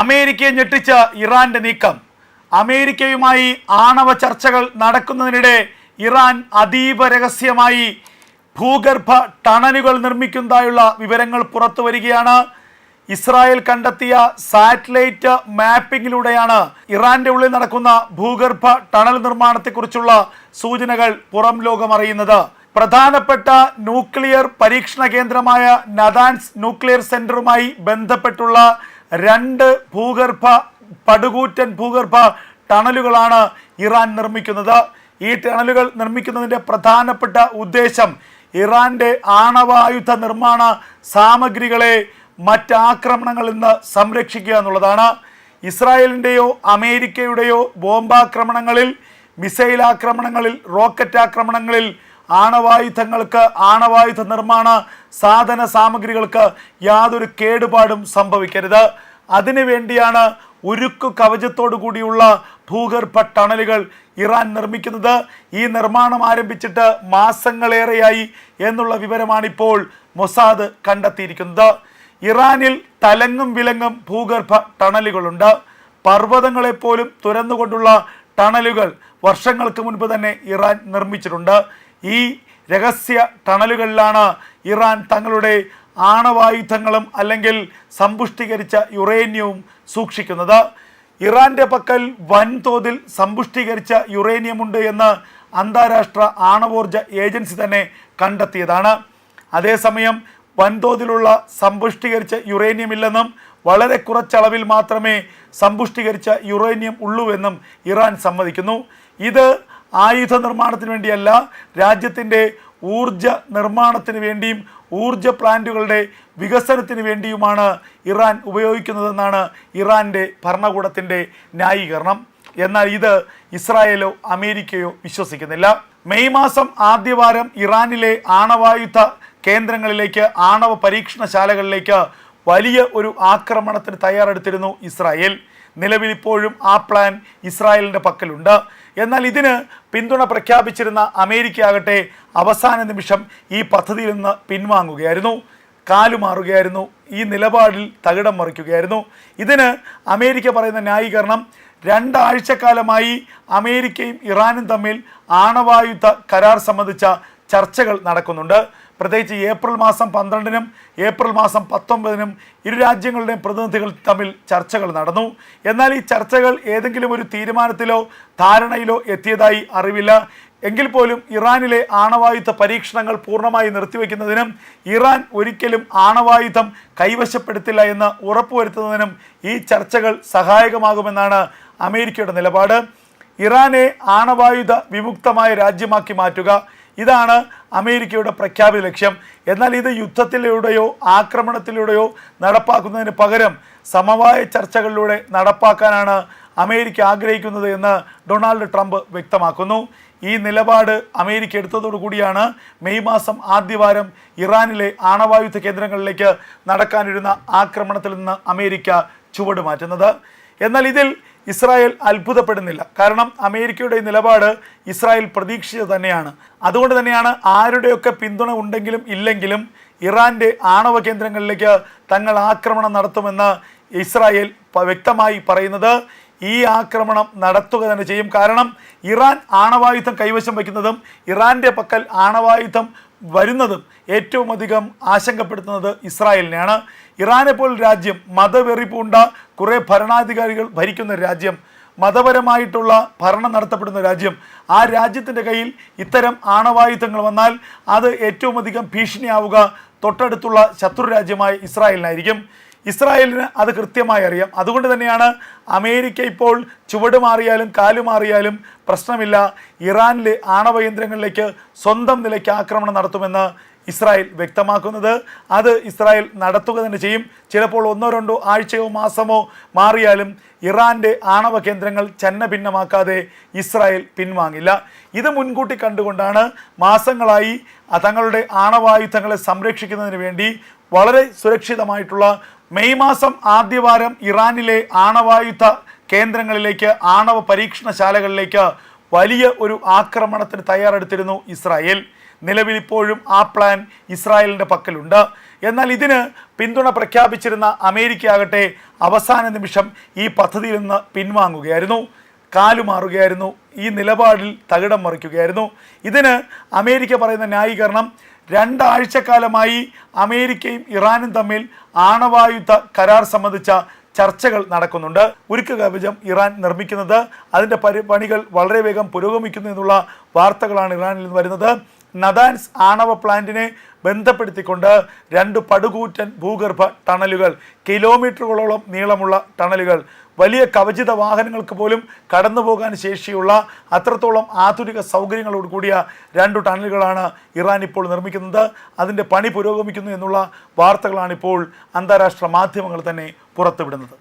അമേരിക്കയെ ഞെട്ടിച്ച ഇറാന്റെ നീക്കം. അമേരിക്കയുമായി ആണവ ചർച്ചകൾ നടക്കുന്നതിനിടെ ഇറാൻ അതീവ രഹസ്യമായി ഭൂഗർഭ ടണലുകൾ നിർമ്മിക്കുന്നതായുള്ള വിവരങ്ങൾ പുറത്തു വരികയാണ്. ഇസ്രായേൽ കണ്ടെത്തിയ സാറ്റലൈറ്റ് മാപ്പിംഗിലൂടെയാണ് ഇറാന്റെ ഉള്ളിൽ നടക്കുന്ന ഭൂഗർഭ ടണൽ നിർമ്മാണത്തെക്കുറിച്ചുള്ള സൂചനകൾ പുറം ലോകം അറിയുന്നത് പ്രധാനപ്പെട്ട ന്യൂക്ലിയർ പരീക്ഷണ കേന്ദ്രമായ നദാൻസ് ന്യൂക്ലിയർ സെന്ററുമായി ബന്ധപ്പെട്ടുള്ള രണ്ട് ഭൂഗർഭ പടുകൂറ്റൻ ഭൂഗർഭ ടണലുകളാണ് ഇറാൻ നിർമ്മിക്കുന്നത്. ഈ ടണലുകൾ നിർമ്മിക്കുന്നതിന്റെ പ്രധാനപ്പെട്ട ഉദ്ദേശം ഇറാന്റെ ആണവായുധ നിർമ്മാണ സാമഗ്രികളെ മറ്റാക്രമണങ്ങളിൽ നിന്ന് സംരക്ഷിക്കുക എന്നുള്ളതാണ്. ഇസ്രായേലിന്റെയോ അമേരിക്കയുടെയോ ബോംബാക്രമണങ്ങളിൽ മിസൈൽ ആക്രമണങ്ങളിൽ റോക്കറ്റ് ആക്രമണങ്ങളിൽ ആണവായുധങ്ങൾക്ക് ആണവായുധ നിർമ്മാണ സാധന സാമഗ്രികൾക്ക് യാതൊരു കേടുപാടും സംഭവിക്കരുത്. അതിനു വേണ്ടിയാണ് ഉരുക്കു കവചത്തോടു കൂടിയുള്ള ഭൂഗർഭ ടണലുകൾ ഇറാൻ നിർമ്മിക്കുന്നത്. ഈ നിർമ്മാണം ആരംഭിച്ചിട്ട് മാസങ്ങളേറെയായി എന്നുള്ള വിവരമാണിപ്പോൾ മൊസാദ് കണ്ടെത്തിയിരിക്കുന്നത്. ഇറാനിൽ തലങ്ങും വിലങ്ങും ഭൂഗർഭ ടണലുകളുണ്ട്. പർവതങ്ങളെപ്പോലും തുരന്നുകൊണ്ടുള്ള ടണലുകൾ വർഷങ്ങൾക്ക് മുൻപ് തന്നെ ഇറാൻ നിർമ്മിച്ചിട്ടുണ്ട്. ഈ രഹസ്യ ടണലുകളിലാണ് ഇറാൻ തങ്ങളുടെ ആണവായുധങ്ങളും അല്ലെങ്കിൽ സമ്പുഷ്ടീകരിച്ച യുറേനിയവും സൂക്ഷിക്കുന്നത്. ഇറാന്റെ പക്കൽ വൻതോതിൽ സമ്പുഷ്ടീകരിച്ച യുറേനിയമുണ്ട് എന്ന് അന്താരാഷ്ട്ര ആണവോർജ ഏജൻസി തന്നെ കണ്ടെത്തിയതാണ്. അതേസമയം വൻതോതിലുള്ള സമ്പുഷ്ടീകരിച്ച യുറേനിയം ഇല്ലെന്നും വളരെ കുറച്ചളവിൽ മാത്രമേ സമ്പുഷ്ടീകരിച്ച യുറേനിയം ഉള്ളൂവെന്നും ഇറാൻ സമ്മതിക്കുന്നു. ഇത് ആയുധ നിർമ്മാണത്തിന് വേണ്ടിയല്ല രാജ്യത്തിന്റെ ഊർജ നിർമ്മാണത്തിന് വേണ്ടിയും ഊർജ പ്ലാന്റുകളുടെ വികസനത്തിന് വേണ്ടിയുമാണ് ഇറാൻ ഉപയോഗിക്കുന്നതെന്നാണ് ഇറാന്റെ ഭരണകൂടത്തിന്റെ ന്യായീകരണം. എന്നാൽ ഇത് ഇസ്രായേലോ അമേരിക്കയോ വിശ്വസിക്കുന്നില്ല. മെയ് മാസം ആദ്യവാരം ഇറാനിലെ ആണവായുധ കേന്ദ്രങ്ങളിലേക്ക് ആണവ പരീക്ഷണശാലകളിലേക്ക് വലിയ ഒരു ആക്രമണത്തിന് തയ്യാറെടുത്തിരുന്നു ഇസ്രായേൽ. നിലവിൽ ഇപ്പോഴും ആ പ്ലാൻ ഇസ്രായേലിന്റെ പക്കലുണ്ട്. എന്നാൽ ഇതിന് പിന്തുണ പ്രഖ്യാപിച്ചിരുന്ന അമേരിക്ക ആകട്ടെ അവസാന നിമിഷം ഈ പദ്ധതിയിൽ നിന്ന് പിൻവാങ്ങുകയായിരുന്നു. കാലുമാറുകയായിരുന്നു ഈ നിലപാടിൽ തകിടം മറിക്കുകയായിരുന്നു. ഇതിന് അമേരിക്ക പറയുന്ന ന്യായീകരണം രണ്ടാഴ്ചക്കാലമായി അമേരിക്കയും ഇറാനും തമ്മിൽ ആണവായുധ കരാർ സംബന്ധിച്ച ചർച്ചകൾ നടക്കുന്നുണ്ട്. പ്രത്യേകിച്ച് ഏപ്രിൽ മാസം പന്ത്രണ്ടിനും ഏപ്രിൽ മാസം പത്തൊമ്പതിനും ഇരു രാജ്യങ്ങളുടെയും പ്രതിനിധികൾ തമ്മിൽ ചർച്ചകൾ നടന്നു. എന്നാൽ ഈ ചർച്ചകൾ ഏതെങ്കിലും ഒരു തീരുമാനത്തിലോ ധാരണയിലോ എത്തിയതായി അറിവില്ല. എങ്കിൽ പോലും ഇറാനിലെ ആണവായുധ പരീക്ഷണങ്ങൾ പൂർണമായി നിർത്തിവെക്കുന്നതിനും ഇറാൻ ഒരിക്കലും ആണവായുധം കൈവശപ്പെടുത്തില്ല എന്ന് ഉറപ്പുവരുത്തുന്നതിനും ഈ ചർച്ചകൾ സഹായകമാകുമെന്നാണ് അമേരിക്കയുടെ നിലപാട്. ഇറാനെ ആണവായുധ വിമുക്തമായ രാജ്യമാക്കി മാറ്റുക ഇതാണ് അമേരിക്കയുടെ പ്രഖ്യാപിത ലക്ഷ്യം. എന്നാൽ ഇത് യുദ്ധത്തിലൂടെയോ ആക്രമണത്തിലൂടെയോ നടപ്പാക്കുന്നതിന് പകരം സമവായ ചർച്ചകളിലൂടെ നടപ്പാക്കാനാണ് അമേരിക്ക ആഗ്രഹിക്കുന്നത് എന്ന് ഡൊണാൾഡ് ട്രംപ് വ്യക്തമാക്കുന്നു. ഈ നിലപാട് അമേരിക്ക എടുത്തതോടുകൂടിയാണ് മെയ് മാസം ആദ്യവാരം ഇറാനിലെ ആണവായുധ കേന്ദ്രങ്ങളിലേക്ക് നടക്കാനിരുന്ന ആക്രമണത്തിൽ നിന്ന് അമേരിക്ക ചുവട് മാറ്റുന്നത്. എന്നാൽ ഇതിൽ ഇസ്രായേൽ അത്ഭുതപ്പെടുന്നില്ല. കാരണം അമേരിക്കയുടെ നിലപാട് ഇസ്രായേൽ പ്രതീക്ഷിച്ചത് തന്നെയാണ്. അതുകൊണ്ട് തന്നെയാണ് ആരുടെയൊക്കെ പിന്തുണ ഉണ്ടെങ്കിലും ഇല്ലെങ്കിലും ഇറാന്റെ ആണവ കേന്ദ്രങ്ങളിലേക്ക് തങ്ങൾ ആക്രമണം നടത്തുമെന്ന് ഇസ്രായേൽ വ്യക്തമായി പറയുന്നത്. ഈ ആക്രമണം നടത്തുക തന്നെ ചെയ്യും. കാരണം ഇറാൻ ആണവായുധം കൈവശം വയ്ക്കുന്നതും ഇറാന്റെ പക്കൽ ആണവായുധം വരുന്നതും ഏറ്റവും അധികം ആശങ്കപ്പെടുത്തുന്നത് ഇസ്രായേലിനെയാണ്. ഇറാനെ പോൽ രാജ്യം മതവെറി പൂണ്ട കുറേ ഭരണാധികാരികൾ ഭരിക്കുന്ന രാജ്യം മതപരമായിട്ടുള്ള ഭരണം നടത്തപ്പെടുന്ന രാജ്യം. ആ രാജ്യത്തിന്റെ കയ്യിൽ ഇത്തരം ആണവായുധങ്ങൾ വന്നാൽ അത് ഏറ്റവും അധികം ഭീഷണിയാവുക തൊട്ടടുത്തുള്ള ശത്രു രാജ്യമായ ഇസ്രായേലിനായിരിക്കും. ഇസ്രായേലിന് അത് കൃത്യമായി അറിയാം. അതുകൊണ്ട് തന്നെയാണ് അമേരിക്ക ഇപ്പോൾ ചുവട് മാറിയാലും കാലു മാറിയാലും പ്രശ്നമില്ല. ഇറാനിലെ ആണവ കേന്ദ്രങ്ങളിലേക്ക് സ്വന്തം നിലയ്ക്ക് ആക്രമണം നടത്തുമെന്ന് ഇസ്രായേൽ വ്യക്തമാക്കുന്നത്. അത് ഇസ്രായേൽ നടത്തുക തന്നെ ചെയ്യും. ചിലപ്പോൾ ഒന്നോ രണ്ടോ ആഴ്ചയോ മാസമോ മാറിയാലും ഇറാന്റെ ആണവ കേന്ദ്രങ്ങൾ ചന്ന ഭിന്നമാക്കാതെ ഇസ്രായേൽ പിൻവാങ്ങില്ല. ഇത് മുൻകൂട്ടി കണ്ടുകൊണ്ടാണ് മാസങ്ങളായി തങ്ങളുടെ ആണവായുധങ്ങളെ സംരക്ഷിക്കുന്നതിന് വേണ്ടി വളരെ സുരക്ഷിതമായിട്ടുള്ള മെയ് മാസം ആദ്യവാരം ഇറാനിലെ ആണവായുധ കേന്ദ്രങ്ങളിലേക്ക് ആണവ പരീക്ഷണശാലകളിലേക്ക് വലിയ ഒരു ആക്രമണത്തിന് തയ്യാറെടുത്തിരുന്നു ഇസ്രായേൽ. നിലവിൽ ഇപ്പോഴും ആ പ്ലാൻ ഇസ്രായേലിന്റെ പക്കലുണ്ട്. എന്നാൽ ഇതിന് പിന്തുണ പ്രഖ്യാപിച്ചിരുന്ന അമേരിക്ക ആകട്ടെ അവസാന നിമിഷം ഈ പദ്ധതിയിൽ നിന്ന് പിൻവാങ്ങുകയായിരുന്നു. കാലുമാറുകയായിരുന്നു ഈ നിലപാടിൽ തകിടം മറിക്കുകയായിരുന്നു. ഇതിന് അമേരിക്ക പറയുന്ന ന്യായീകരണം രണ്ടാഴ്ചക്കാലമായി അമേരിക്കയും ഇറാനും തമ്മിൽ ആണവായുധ കരാർ സംബന്ധിച്ച ചർച്ചകൾ നടക്കുന്നുണ്ട്. ഉരുക്ക് കവചം ഇറാൻ നിർമ്മിക്കുന്നത് അതിന്റെ പണികൾ വളരെ വേഗം പുരോഗമിക്കുന്നു എന്നുള്ള വാർത്തകളാണ് ഇറാനിൽ നിന്ന് വരുന്നത്. നദാൻസ് ആണവ പ്ലാന്റിനെ ബന്ധപ്പെടുത്തിക്കൊണ്ട് രണ്ട് പടുകൂറ്റൻ ഭൂഗർഭ ടണലുകൾ കിലോമീറ്ററുകളോളം നീളമുള്ള ടണലുകൾ വലിയ കവചിത വാഹനങ്ങൾക്ക് പോലും കടന്നു പോകാൻ ശേഷിയുള്ള അത്രത്തോളം ആധുനിക സൗകര്യങ്ങളോട് കൂടിയ രണ്ട് ടണലുകളാണ് ഇറാൻ ഇപ്പോൾ നിർമ്മിക്കുന്നത്. അതിന്റെ പണി പുരോഗമിക്കുന്നു എന്നുള്ള വാർത്തകളാണ് ഇപ്പോൾ അന്താരാഷ്ട്ര മാധ്യമങ്ങൾ തന്നെ പുറത്തുവിടുന്നത്.